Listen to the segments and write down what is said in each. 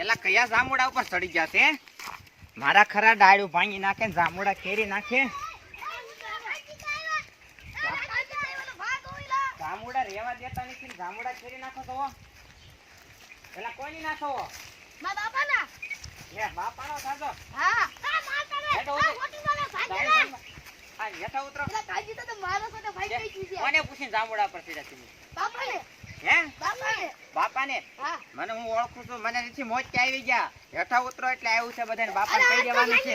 એલા કયા જામુડા ઉપર ચડી ગયા છે? મારા ખરા ડાળું ભાંગી નાખે ને જામુડા કેરી નાખે. જામુડા રેવા દેતા નથી જામુડા કેરી નાખો તો એલા કોઈની નાખો એ બાપાનો થાજો આ હેઠા ઉતરો. કોને પૂછીને જામુડા પર ચડ્યા તમે હે? બાપાને મને હું ઓળખું છું મને નથી મોજ કે આવી ગયા. હેઠા ઉતરો એટલે આવ્યું છે બધાને બાપાને કહી દેવાનું છે.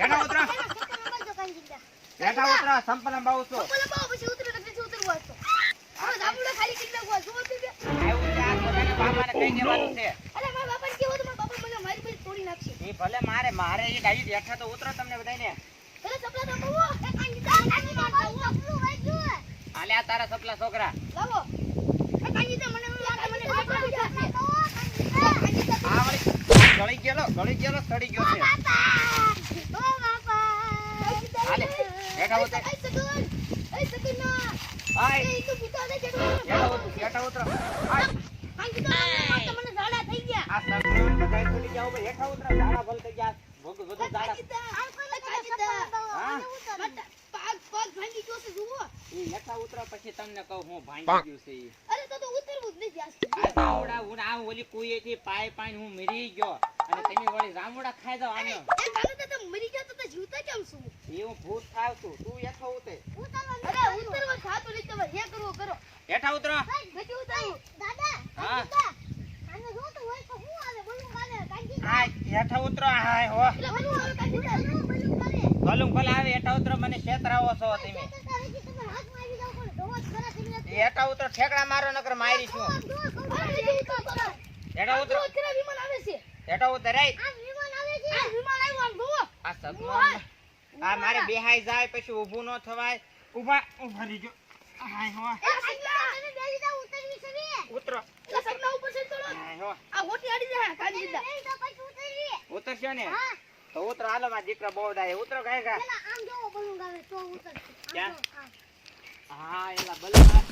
હેઠા ઉતરો. હેઠા ઉતરો સંપલન બાઉ છું. આવ્યું છે આ બધાને બાપાને કહી દેવાનું છે. એ ભલે મારે મારે એ ડાયી હેઠા તો ઉતરો તમને બધાને આ તારા સપલા છોકરા. આ વળી ગળી ગયેલો ગળી ગયેલો સડી ગયો છે. હાલે આય આય આ સગડાને બધાય હેઠા ઉતરો. ઝાડા ભલ થઈ ગયા. બધું બધું ઝાડા. હેઠા ઉતરો પછી તમને કહું હું ભાંગી ગયું છે ઈ. આ જામુડા હું આ ઓલી કુએથી પાય પાય હું મરી ગયો અને તમે વળી જામુડા ખાઈ જાવ આનો એ હું ભૂત થાવ છું તું હેઠો ઉતર હેઠા ઉતરો હા આ હેઠા ઉતરો હાય હો. ભલું ભલે આવે હેઠા ઉતરો મને છેતરાવો છો તમે. હેઠા ઉતરો ઠેકડા મારો નકર મારી છું. હેઠા ઉતરો. હેઠા આ મારે બેહાઈ જાય પછી ઊભું ન થવાય. ઊભા ઊભા રહીજો હાય હો. ઉતરો. હાય હો ઉતરશો ને? તો ઉતરો હાલો મારા દીકરા બહુ ડાય ઉતરો કાય? કા હા. એલા બલવા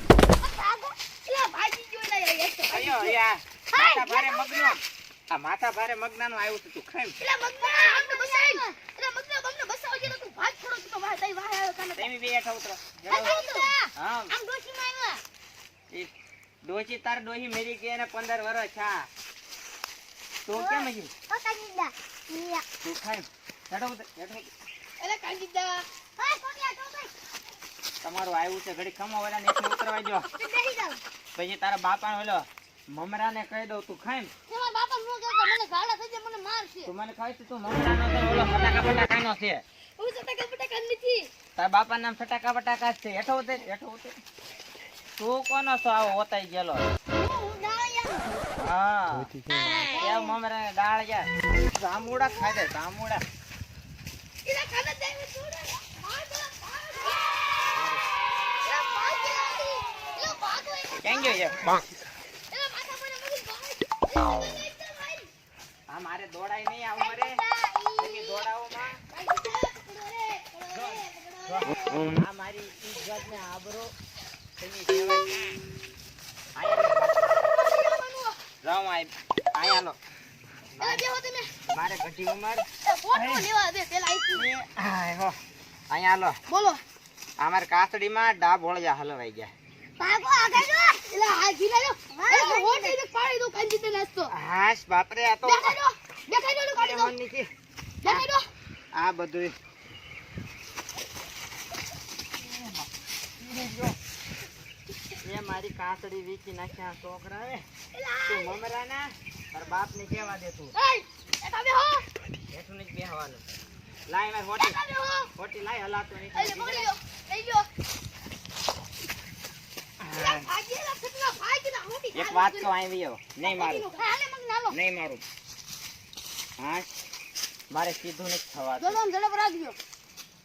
અયો યા. માથા ભારે મગનો. આ માથા ભારે મગનાનું આવ્યું છે તું ખાઈ તમે બે હેઠા ઉતરો. ઉતરો. હા તાર ડોશી મેરી ગઈ એને પંદર વર્ષ છા તું કેમ હજી? તું ખાય હેઠો હેઠો. એટલે કાંજીદા હા તો તમારું આવ્યું છે ઘડી ખમો ઓલા નીચે ઉતરવા જો. તે પછી તારા બાપા ઓલો મમરાને કહી દઉં તું ખાય તમારા બાપા નો કહે જાય મને મારશે તું મને ખાય તો તું મમરા નો ઓલો ફટાકા છે. હું સટકા પટકા નથી. તારા બાપા નામ ફટાકા ફટાકા જ છે. હેઠો ઉતર હેઠો ઉતર. તું કોનો છો? આવો ઓતાઈ ગયેલો. હા. એ મમરા દાળ યાર. જામુડા ખાય દે જામુડા માર માર ક્યાં ગયો આ મારે દોડાય નહીં આ ઉંમરે તમે દોડાવો માં આ મારી ઇજ્જત ને આબરો. મારે ઘટી ઉંમર અહીંયા લો બોલો અમાર કાસડીમાં ડાબ હોળજા હલવાઈ ગયા હાશ બાપરે આ તો. આ બધું એ મારી કાતડી વીકી નાખ્યા છોકરાએ. તું મમરાના? તાર બાપને કેવા દે તું. હેઠું નથી બેહવાનું. લાય મારી હોટી. હોટી લાય હલાતો નહીં લો લઈ લો એક વાત તો આવી ગયો નહીં મારું. નહીં મારું. હા? મારે સીધું નથી થવા દોડો ઝડપ રાખજો.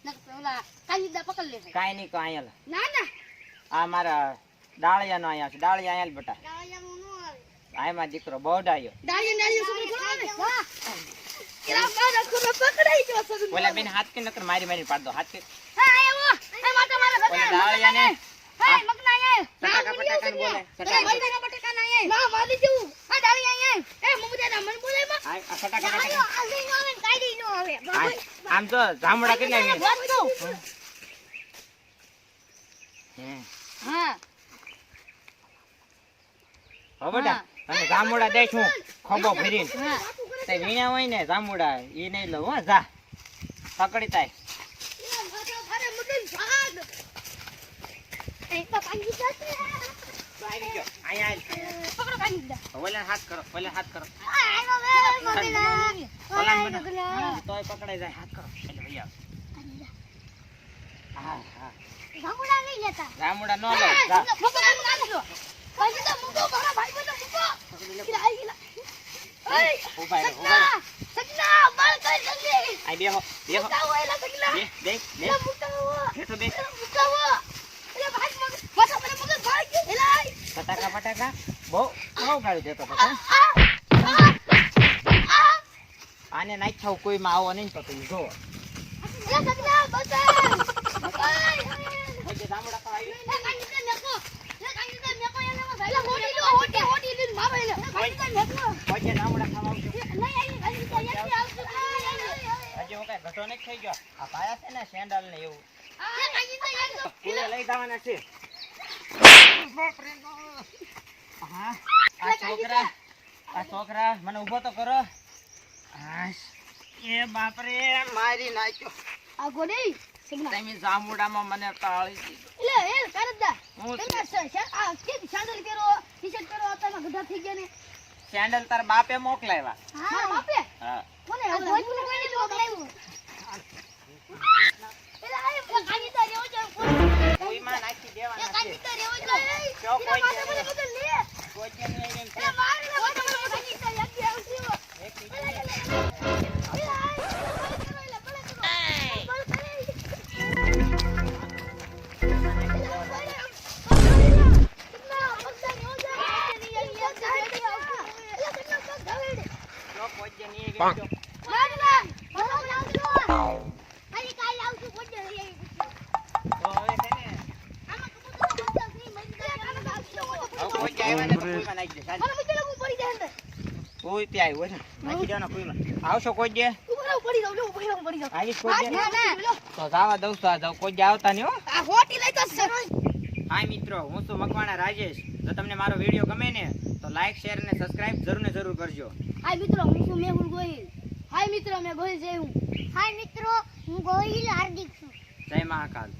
નકર ઓલા કાંજીદા પકડ લેશે કાંઈ નહીં કાંઈ હાલ. ના ના. આ મારા ડાળિયાનો અહીંયા છે. ડાળિયા અહીંયા બટા. ડાળિયાનું નો આવે. આ એમાં દીકરો બહુ ડાયો ડાળિયા ડાળિયા છોકરો કોણ વાહ એલા બાદ ખુનો પકડાઈ ગયો સગન ઓલા બેન હાથ કે નકર મારી મારી પાડ દો. હાથ કે. હા આયો એ માતા મારા ઓલા ડાળિયાને. હે મગના આયે. સટાકા પટાકા ને બોલે, સટાકા સટાકા. પટાકા પટાકા ના આયે. ના મારી જેવું. આ ડાળિયા આયે. એ મમુદા મન બોલે માં. આ આ ફટાકા આયો ફટાકા. આ લઈ નો આવે કાઢી નો આવે. આ- આમ તો જામડા કેટલા હે. હા. બેટા અને જામુડા દઈશ હું ખોબો ભરીને. હા. તે વીણા હોય ને જામુડા એ નહીં લઉં હો જા. પકડી તાય. રામુડા માથા ભારે ભાઈ મુકો મારા ભાઈ બંને મુકો. કિલા આઈ ઓય ઊભા રહો, સગના સગના બાળ જલ્દી. આય બેહો બેહો. મુકાવો એલા સગના. બે બે બે. એલા મુકાવો. બેઠો બે એલા એલા ભાઈ મગ માથા પર મગજ ભાગ એલા ફટાકા ફટાકા. બહુ બહુ ગાળી દેતો હતો આ હે? આ આ આને નાખ છાવ કોઈ માં આવો નહીં તો તું જો એલા સગના બસ ઓય ઓકે જામુડા ખાવા આવી કઈ થઈ ગયો આ પાયા છે ને સેન્ડલ ને એવું પૂરે લઈ જવાના છે હા આ છોકરા આ છોકરા મને ઊભો તો કરો. એ બાપરે મારી નાખ્યો. આ ગોડી તમે જામુડામાં મને તાળી દીધો. એટલે એ કરદા હું સેન્ડલ તાર બાપે મોકલાવ્યા. મારા બાપે? હા. કોને? મોકલાવ્યું. આ નાખી દેવાના છે. જો કોઈ કોઈમાં આવશો કોઈ દે તો દઉં કોઈ દે આવતા નહીં હો મિત્રો હું છું મકવાણા રાજેશ જો તમને મારો વીડિયો ગમે ને, તો લાઈક શેર અને સબસ્ક્રાઇબ જરૂર ને જરૂર કરજો. હાય મિત્રો હું છું મેહુલ ગોહિલ. હાય મિત્રો મેં ગોહિલ જય હું. હાય મિત્રો હું ગોહિલ હાર્દિક છું. જય મહાકાલ.